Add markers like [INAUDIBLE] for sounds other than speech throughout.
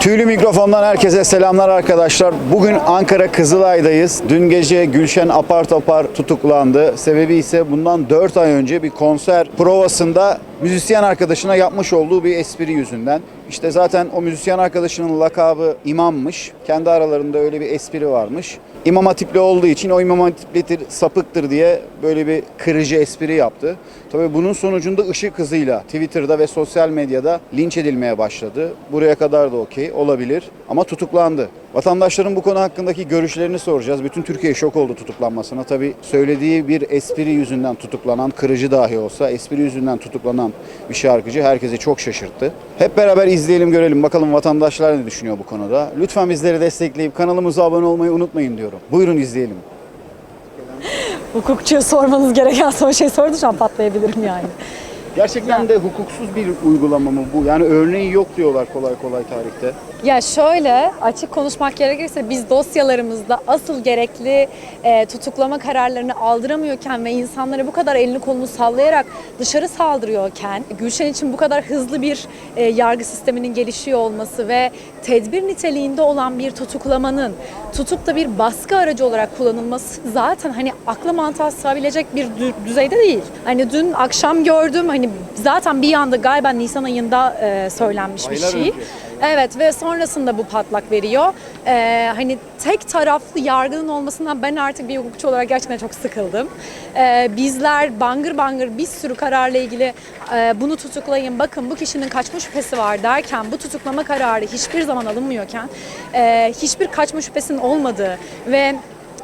Tüylü mikrofondan herkese selamlar arkadaşlar. Bugün Ankara Kızılay'dayız. Dün gece Gülşen apar topar tutuklandı. Sebebi ise bundan 4 ay önce bir konser provasında müzisyen arkadaşına yapmış olduğu bir espri yüzünden. İşte zaten o müzisyen arkadaşının lakabı imammış. Kendi aralarında öyle bir espri varmış. İmam Hatipli olduğu için o İmam Hatiplidir, sapıktır diye böyle bir kırıcı espri yaptı. Tabii bunun sonucunda ışık hızıyla Twitter'da ve sosyal medyada linç edilmeye başladı. Buraya kadar da okey olabilir ama tutuklandı. Vatandaşların bu konu hakkındaki görüşlerini soracağız. Bütün Türkiye şok oldu tutuklanmasına. Tabii söylediği bir espri yüzünden tutuklanan, kırıcı dahi olsa espri yüzünden tutuklanan bir şarkıcı herkesi çok şaşırttı. Hep beraber izleyelim görelim bakalım vatandaşlar ne düşünüyor bu konuda. Lütfen bizleri destekleyip kanalımıza abone olmayı unutmayın diyorum. Buyurun izleyelim. Hukukçuya sormanız gereken [LAUGHS] son şey sordu şu an patlayabilirim yani. Gerçekten de hukuksuz bir uygulama mı bu? Yani örneği yok diyorlar kolay kolay tarihte. Ya şöyle açık konuşmak gerekirse biz dosyalarımızda asıl gerekli e, tutuklama kararlarını aldıramıyorken ve insanlara bu kadar elini kolunu sallayarak dışarı saldırıyorken Gülşen için bu kadar hızlı bir e, yargı sisteminin gelişiyor olması ve tedbir niteliğinde olan bir tutuklamanın tutup da bir baskı aracı olarak kullanılması zaten hani akla mantığa sığabilecek bir dü- düzeyde değil. Hani dün akşam gördüm hani zaten bir anda galiba Nisan ayında e, söylenmiş bir Aylar şey. önce. Evet ve sonrasında bu patlak veriyor. Ee, hani tek taraflı yargının olmasından ben artık bir hukukçu olarak gerçekten çok sıkıldım. Ee, bizler bangır bangır bir sürü kararla ilgili e, bunu tutuklayın, bakın bu kişinin kaçma şüphesi var derken bu tutuklama kararı hiçbir zaman alınmıyorken e, hiçbir kaçma şüphesinin olmadığı ve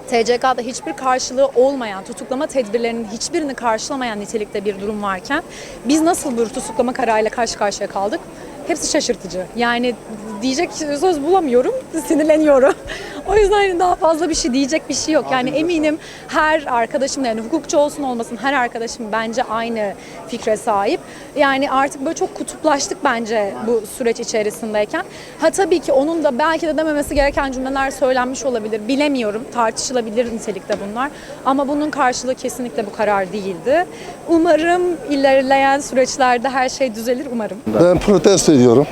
TCK'da hiçbir karşılığı olmayan, tutuklama tedbirlerinin hiçbirini karşılamayan nitelikte bir durum varken biz nasıl bir tutuklama kararıyla karşı karşıya kaldık? Hepsi şaşırtıcı. Yani diyecek söz bulamıyorum, [LAUGHS] sinirleniyorum. O yüzden hani daha fazla bir şey diyecek bir şey yok. Yani eminim her arkadaşım da yani hukukçu olsun olmasın her arkadaşım bence aynı fikre sahip. Yani artık böyle çok kutuplaştık bence bu süreç içerisindeyken. Ha tabii ki onun da belki de dememesi gereken cümleler söylenmiş olabilir. Bilemiyorum. Tartışılabilir nitelikte bunlar. Ama bunun karşılığı kesinlikle bu karar değildi. Umarım ilerleyen süreçlerde her şey düzelir umarım. Ben protesto ediyorum.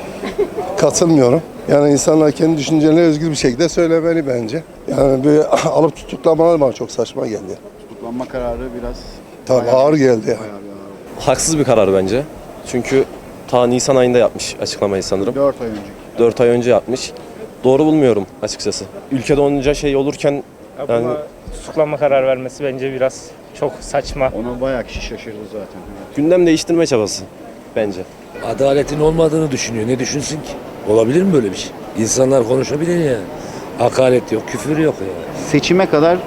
Katılmıyorum. Yani insanlar kendi düşüncelerini özgür bir şekilde söylemeli bence. Yani bir [LAUGHS] alıp tutuklamalar bana çok saçma geldi. Tutuklanma kararı biraz Tabii bayağı- ağır geldi. bayağı. Haksız bir karar bence. Çünkü ta Nisan ayında yapmış açıklamayı sanırım. 4 ay önce. 4 ay önce yapmış. Doğru bulmuyorum açıkçası. Ülkede onca şey olurken Ya yani buna tutuklama karar vermesi bence biraz çok saçma. Ona bayağı kişi şaşırdı zaten. gündem değiştirme çabası bence. Adaletin olmadığını düşünüyor. Ne düşünsün ki? Olabilir mi böyle bir şey? İnsanlar konuşabilir ya. Hakaret yok, küfür yok ya. Seçime kadar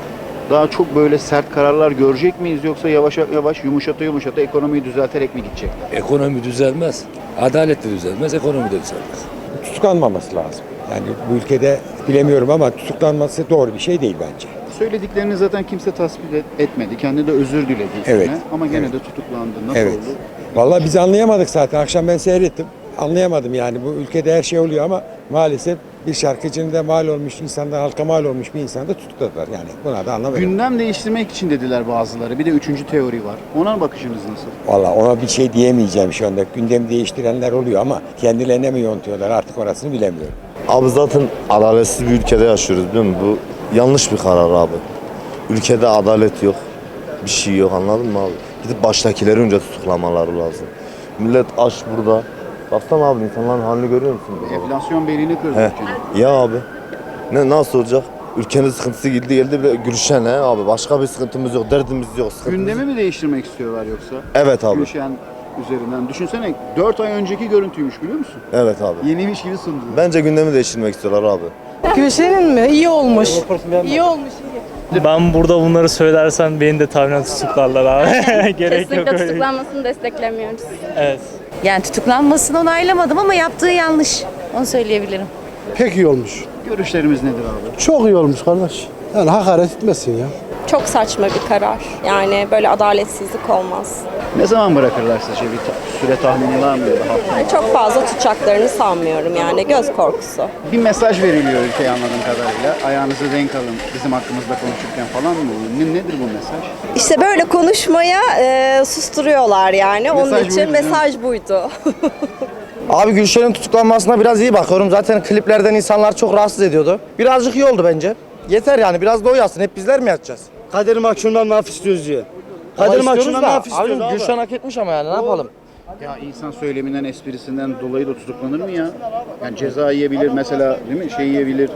daha çok böyle sert kararlar görecek miyiz yoksa yavaş yavaş yumuşata yumuşata ekonomiyi düzelterek mi gidecek? Ekonomi düzelmez. Adalet de düzelmez, ekonomi de düzelmez. tutuklanmaması lazım. Yani bu ülkede bilemiyorum ama tutuklanması doğru bir şey değil bence. Söylediklerini zaten kimse tasvip et- etmedi. Kendi de özür diledi üstüne. Evet. Ama gene Evet. de tutuklandı. Nasıl Evet. oldu? Vallahi biz anlayamadık zaten. Akşam ben seyrettim. Anlayamadım yani bu ülkede her şey oluyor ama maalesef bir şarkıcının da mal olmuş insanda halka mal olmuş bir insanı da tutukladılar yani. Buna da anlamadım. Gündem değiştirmek için dediler bazıları. Bir de üçüncü teori var. Ona bakışınız nasıl? Vallahi ona bir şey diyemeyeceğim şu anda. Gündemi değiştirenler oluyor ama kendilerine mi yontuyorlar artık orasını bilemiyorum. Abi zaten adaletsiz bir ülkede yaşıyoruz değil mi? Bu yanlış bir karar abi. Ülkede adalet yok. Bir şey yok anladın mı abi? Gidip baştakileri önce tutuklamaları lazım. Millet aç burada. Baksana abi insanların halini görüyor musun? Enflasyon belini kırdı He. ülkenin. Ya abi. Ne nasıl olacak? Ülkenin sıkıntısı geldi geldi bile Gülşen he abi. Başka bir sıkıntımız yok, derdimiz yok. Sıkıntımız... Gündemi mi değiştirmek istiyorlar yoksa? Evet abi. Gülşen üzerinden. Düşünsene 4 ay önceki görüntüymüş biliyor musun? Evet abi. Yeniymiş gibi sundu. Bence gündemi değiştirmek istiyorlar abi. Gülşen'in mi? İyi olmuş. İyi olmuş. Ben burada bunları söylersem beni de tahminen tutuklarlar abi. [LAUGHS] Gerek yok Kesinlikle öyle. bir- tutuklanmasını desteklemiyoruz. Evet. Yani tutuklanmasını onaylamadım ama yaptığı yanlış. Onu söyleyebilirim. Pek iyi olmuş. Görüşlerimiz nedir abi? Çok iyi olmuş kardeş. Yani hakaret etmesin ya. Çok saçma bir karar. Yani böyle adaletsizlik olmaz. Ne zaman bırakırlar sizce? Bir ta- süre tahmini var mı? hafta? Çok fazla tutacaklarını sanmıyorum yani göz korkusu. Bir mesaj veriliyor ülkeye anladığım kadarıyla. Ayağınızı denk alın bizim hakkımızda konuşurken falan mı? Ne, nedir bu mesaj? İşte böyle konuşmaya e, susturuyorlar yani. Mesaj Onun için buydu, değil mi? mesaj buydu. [LAUGHS] Abi Gülşen'in tutuklanmasına biraz iyi bakıyorum. Zaten kliplerden insanlar çok rahatsız ediyordu. Birazcık iyi oldu bence. Yeter yani biraz da o yatsın. Hep bizler mi yatacağız? Kadir Makşun'dan laf istiyoruz diye. Kadir da, laf istiyoruz abi. Gülşen hak etmiş ama yani ne yapalım? Ya insan söyleminden, esprisinden dolayı da tutuklanır mı ya? Yani ceza yiyebilir mesela değil mi? Şey yiyebilir.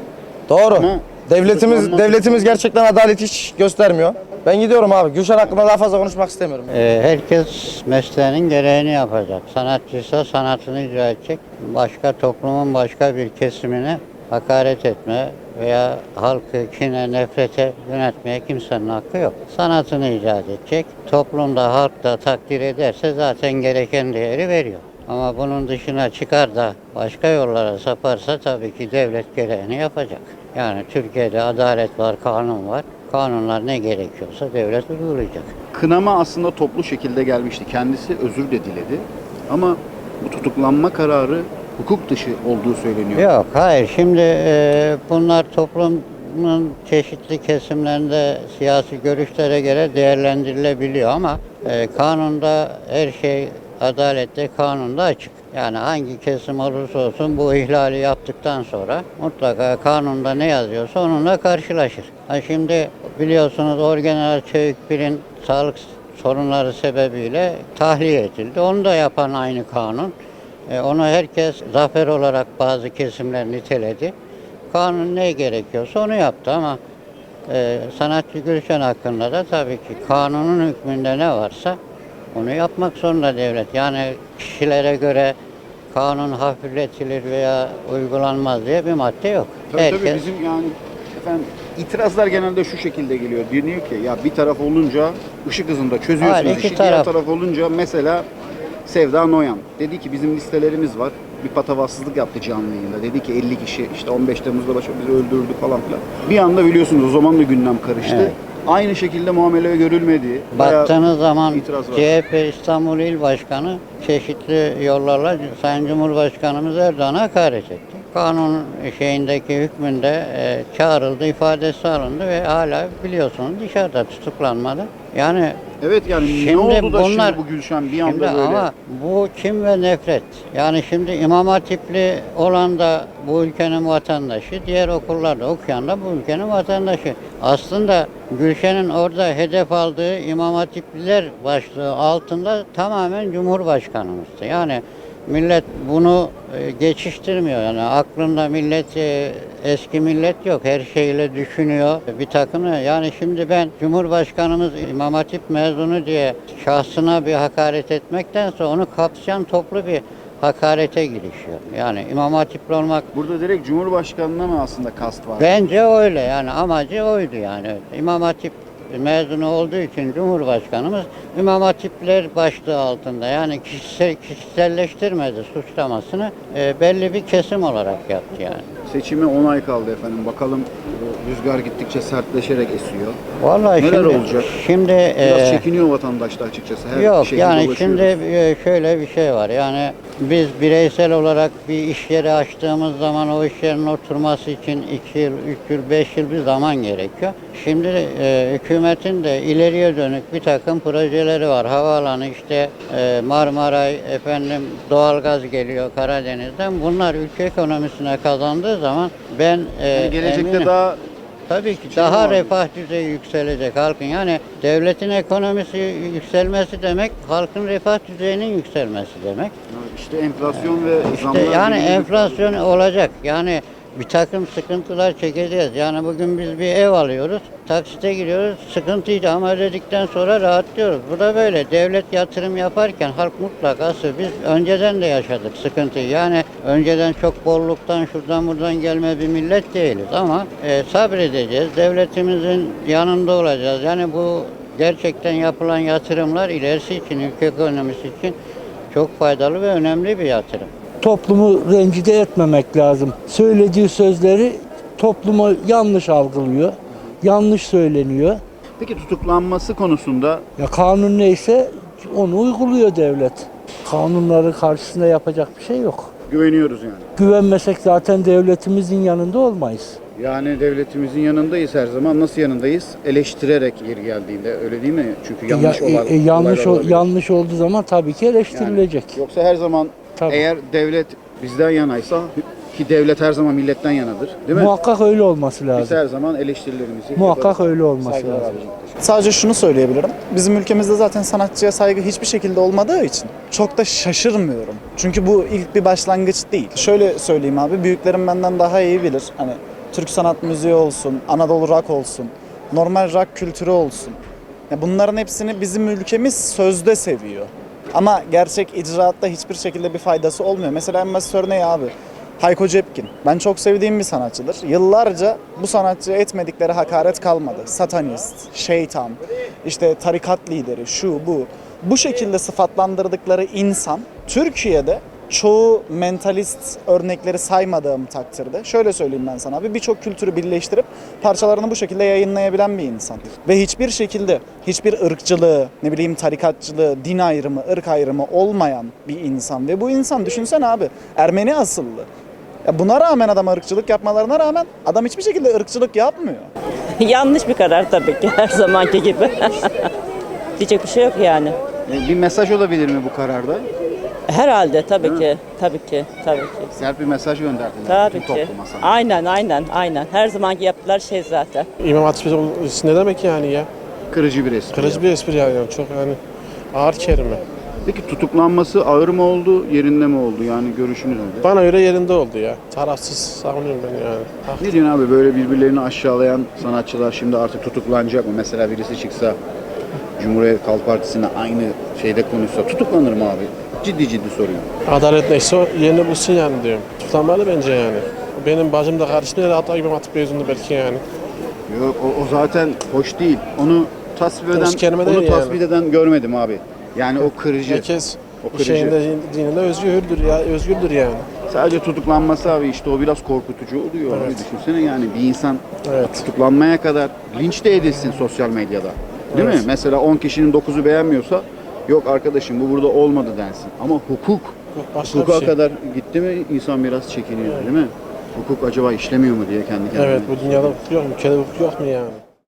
Doğru. Ama devletimiz devletimiz gerçekten adalet hiç göstermiyor. Ben gidiyorum abi. Gülşen hakkında daha fazla konuşmak istemiyorum. herkes mesleğinin gereğini yapacak. Sanatçıysa sanatını icra edecek. Başka toplumun başka bir kesimine hakaret etme veya halkı kine, nefrete yönetmeye kimsenin hakkı yok. Sanatını icat edecek. Toplumda, halk da takdir ederse zaten gereken değeri veriyor. Ama bunun dışına çıkar da başka yollara saparsa tabii ki devlet gereğini yapacak. Yani Türkiye'de adalet var, kanun var. Kanunlar ne gerekiyorsa devlet uygulayacak. Kınama aslında toplu şekilde gelmişti. Kendisi özür de diledi. Ama bu tutuklanma kararı hukuk dışı olduğu söyleniyor. Yok hayır şimdi e, bunlar toplumun çeşitli kesimlerinde siyasi görüşlere göre değerlendirilebiliyor ama e, kanunda her şey adalette kanunda açık. Yani hangi kesim olursa olsun bu ihlali yaptıktan sonra mutlaka kanunda ne yazıyorsa onunla karşılaşır. Ha şimdi biliyorsunuz Orgeneral Çevikbir'in sağlık sorunları sebebiyle tahliye edildi. Onu da yapan aynı kanun. E, onu herkes zafer olarak bazı kesimler niteledi. Kanun ne gerekiyorsa onu yaptı ama e, sanatçı Gülşen hakkında da tabii ki kanunun hükmünde ne varsa onu yapmak zorunda devlet. Yani kişilere göre kanun hafifletilir veya uygulanmaz diye bir madde yok. Tabii tabii bizim yani efendim itirazlar genelde şu şekilde geliyor. Diyor ki ya bir taraf olunca ışık hızında çözüyorsunuz Hayır, işi. Diğer taraf. taraf olunca mesela Sevda Noyan dedi ki bizim listelerimiz var. Bir patavatsızlık yaptı canlı yayında. Dedi ki 50 kişi işte 15 Temmuz'da başı bizi öldürdü falan filan. Bir anda biliyorsunuz o zaman da gündem karıştı. Evet. Aynı şekilde muamele görülmedi. Bayağı Baktığınız zaman itiraz var. CHP İstanbul İl Başkanı çeşitli yollarla Sayın Cumhurbaşkanımız Erdoğan'a hakaret etti. Kanun şeyindeki hükmünde e, çağrıldı, ifadesi alındı ve hala biliyorsunuz dışarıda tutuklanmadı. Yani Evet yani ne Şimdi oldu da bunlar- şimdi bu Gülşen bir anda Şimdi böyle ama bu kim ve nefret. Yani şimdi İmam Hatipli olan da bu ülkenin vatandaşı, diğer okullarda okuyan da bu ülkenin vatandaşı. Aslında Gülşen'in orada hedef aldığı İmam Hatipliler başlığı altında tamamen Cumhurbaşkanımızdı. Yani millet bunu e, geçiştirmiyor. Yani aklında millet e, eski millet yok. Her şeyle düşünüyor. Bir takım yani şimdi ben Cumhurbaşkanımız İmam Hatip mezunu diye şahsına bir hakaret etmektense onu kapsayan toplu bir hakarete girişiyor. Yani İmam Hatipli olmak burada direkt Cumhurbaşkanına mı aslında kast var? bence öyle yani amacı oydu yani. İmam Hatip mezunu olduğu için Cumhurbaşkanımız İmam Hatipler başlığı altında yani kişisel, kişiselleştirmedi suçlamasını e, belli bir kesim olarak yaptı yani. Seçime 10 ay kaldı efendim. Bakalım rüzgar gittikçe sertleşerek esiyor. Vallahi Neler şimdi, olacak? Şimdi Biraz e, çekiniyor vatandaş da açıkçası. Her Yok yani şimdi e, şöyle bir şey var. Yani biz bireysel olarak bir iş yeri açtığımız zaman o iş yerinin oturması için 2 yıl, 3 yıl, 5 yıl bir zaman gerekiyor. Şimdi e, hükümetin de ileriye dönük bir takım projeleri var. Havaalanı işte e, Marmaray, efendim doğalgaz geliyor Karadeniz'den. Bunlar ülke ekonomisine kazandığı zaman ben e, Yani gelecekte eminim- daha Tabii ki daha refah düzeyi yükselecek halkın. Yani devletin ekonomisi yükselmesi demek halkın refah düzeyinin yükselmesi demek. işte enflasyon ve İşte zamlar yani enflasyon olacak. Yani bir takım sıkıntılar çekeceğiz. Yani bugün biz bir ev alıyoruz, taksite giriyoruz, sıkıntıydı ama ödedikten sonra rahatlıyoruz. Bu da böyle. Devlet yatırım yaparken halk mutlaka biz önceden de yaşadık sıkıntıyı. Yani önceden çok bolluktan şuradan buradan gelme bir millet değiliz ama e, sabredeceğiz. Devletimizin yanında olacağız. Yani bu gerçekten yapılan yatırımlar ilerisi için, ülke ekonomisi için çok faydalı ve önemli bir yatırım. Toplumu rencide etmemek lazım. Söylediği sözleri topluma yanlış algılıyor. Yanlış söyleniyor. Peki tutuklanması konusunda Ya kanun neyse onu uyguluyor devlet. Kanunları karşısında yapacak bir şey yok. güveniyoruz yani. Güvenmesek zaten devletimizin yanında olmayız. Yani devletimizin yanındayız her zaman. Nasıl yanındayız? Eleştirerek yeri geldiğinde öyle değil mi? Çünkü yanlış Ya- olan e, e, yanlış o- yanlış olduğu zaman tabii ki eleştirilecek. Yoksa her zaman Tabii. Eğer devlet bizden yanaysa ki devlet her zaman milletten yanadır. Değil mi? Muhakkak öyle olması Biz lazım. her zaman eleştirilerimizi Muhakkak yaparız. öyle olması Saygılar lazım. abicim. Sadece şunu söyleyebilirim. Bizim ülkemizde zaten sanatçıya saygı hiçbir şekilde olmadığı için çok da şaşırmıyorum. Çünkü bu ilk bir başlangıç değil. Şöyle söyleyeyim abi, büyüklerim benden daha iyi bilir. Hani Türk sanat müziği olsun, Anadolu rock olsun, normal rock kültürü olsun. Ya bunların hepsini bizim ülkemiz sözde seviyor. Ama gerçek icraatta hiçbir şekilde bir faydası olmuyor. Mesela en basit örneği abi. Hayko Cepkin. Ben çok sevdiğim bir sanatçıdır. Yıllarca bu sanatçıya etmedikleri hakaret kalmadı. Satanist, şeytan, işte tarikat lideri, şu bu. Bu şekilde sıfatlandırdıkları insan Türkiye'de çoğu mentalist örnekleri saymadığım takdirde şöyle söyleyeyim ben sana abi birçok kültürü birleştirip parçalarını bu şekilde yayınlayabilen bir insan. Ve hiçbir şekilde hiçbir ırkçılığı, ne bileyim tarikatçılığı, din ayrımı, ırk ayrımı olmayan bir insan. Ve bu insan düşünsene abi Ermeni asıllı. Ya buna rağmen adam ırkçılık yapmalarına rağmen adam hiçbir şekilde ırkçılık yapmıyor. [LAUGHS] Yanlış bir karar tabii ki her zamanki gibi. [LAUGHS] Diyecek bir şey yok yani. E, Bir mesaj olabilir mi bu kararda? Herhalde tabii ki. Tabii ki. Tabii ki. Sert bir mesaj gönderdiler. Tabii ki. topluma sana. Aynen aynen aynen. Her zamanki yaptılar şey zaten. İmam Hatip ne demek yani ya? Kırıcı bir espri. bir espri yani. Çok yani ağır kelime. Peki tutuklanması ağır mı oldu, yerinde mi oldu? Yani görüşünüz nedir? Bana göre yerinde oldu ya. Tarafsız savunuyorum ben yani. Ne diyorsun abi böyle birbirlerini aşağılayan sanatçılar şimdi artık tutuklanacak mı? Mesela birisi çıksa Cumhuriyet Halk Partisi'ne aynı şeyde konuşsa tutuklanır mı abi? Ciddi ciddi soruyorum. Adalet neyse o yerini bulsun yani diyorum. Tutanmalı bence yani. Benim bacım da kardeşim de hatta İmam Hatip mezunu belki yani. Yok o, o zaten hoş değil. Onu tasvip eden, Hoş kelime onu değil yani. tasvip eden görmedim abi. Yani o kırıcı. Herkes O kırıcı. şeyinde dininde özgürdür ya özgürdür yani. Sadece tutuklanması abi işte o biraz korkutucu oluyor. Abi Evet. düşünsene yani bir insan Evet. tutuklanmaya kadar linç de edilsin sosyal medyada. Değil mi? Mesela 10 kişinin 9'u beğenmiyorsa yok arkadaşım bu burada olmadı densin. Ama hukuk Başka hukuka şey. kadar gitti mi insan biraz çekiniyor değil mi? Hukuk acaba işlemiyor mu diye kendi kendine. Evet bu dünyada hukuk yok mu? Ülkede hukuk yok mu yani?